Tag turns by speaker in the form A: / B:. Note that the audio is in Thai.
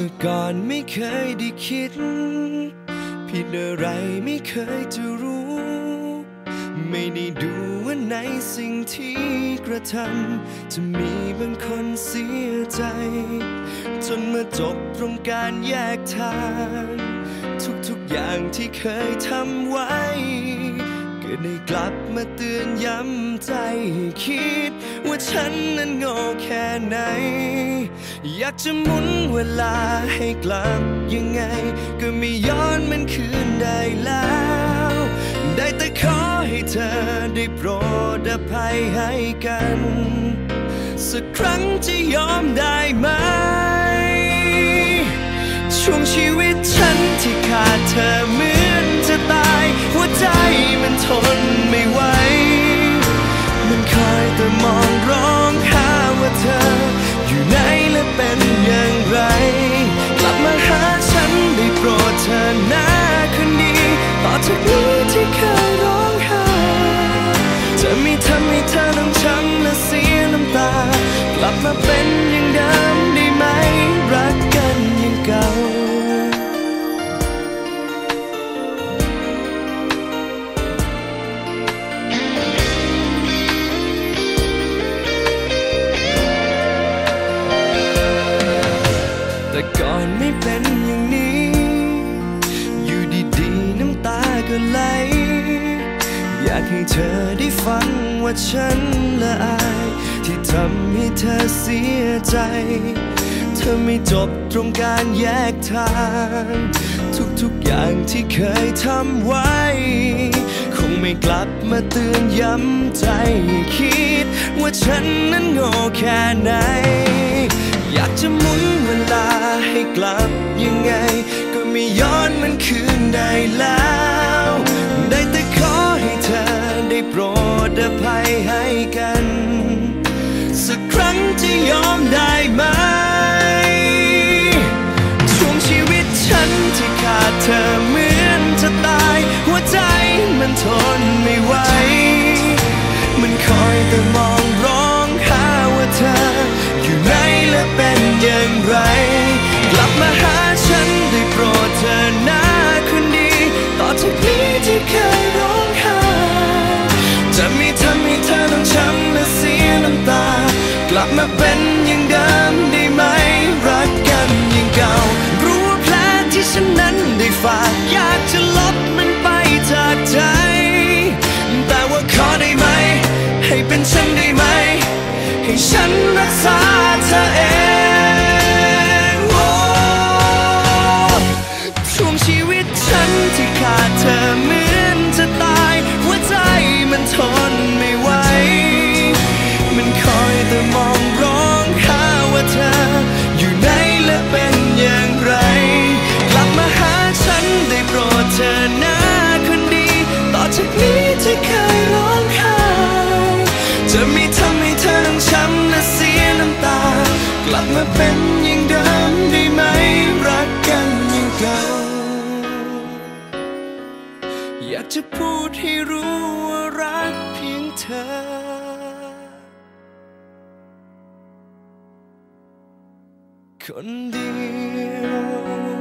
A: มื่อก่อนไม่เคยได้คิด ผิดอะไรไม่เคยจะรู้ ไม่ได้ดูว่าในสิ่งที่กระทำจะมีบางคนเสียใจ จนมาจบตรงการแยกทาง ทุกๆอย่างที่เคยทำไว้ ก็ได้กลับ มาเตือนย้ำใจให้คิด ว่าฉันนั้นโง่แค่ไหน อยากจะหมุนเวลาให้กลับยังไง ก็ไม่ย้อนมันคืนได้แล้ว ได้แต่ขอให้เธอได้โปรดอภัยให้กัน สักครั้งจะยอมได้ไหม ช่วงชีวิตฉันที่ขาดเธอ จะไม่ทำให้เธอต้องช้ำและเสียน้ำตากลับมาเป็นากให้เธอได้ฟังว่าฉันละอาย ที่ทำให้เธอเสียใจ เธอไม่จบตรงการแยกทาง ทุกๆอย่างที่เคยทำไว้ คงไม่กลับมาเตือนย้ำใจคิด ว่าฉันนั้นโง่แค่ไหน อยากจะหมุนเวลาให้กลับยังไง ก็ไม่ย้อนมันคืนได้แล้ว ฉันได้ไหม ให้ฉันรักษาเธอเองโอ้ช่วงชีวิตฉันที่ขาดเธอเหมือนจะตาย หัวใจมันทนไม่ไหว มันคอยแต่มองร้องหาว่าเธอ อยู่ไหนและเป็นอย่างไร กลับมาหาฉันได้โปรดเธอหน้าคนดี ต่อจากนี้ เป็นอย่างเดิมได้ไหมรักกันอย่างเก่าอยากจะพูดให้รู้ว่ารักเพียงเธอคนเดียว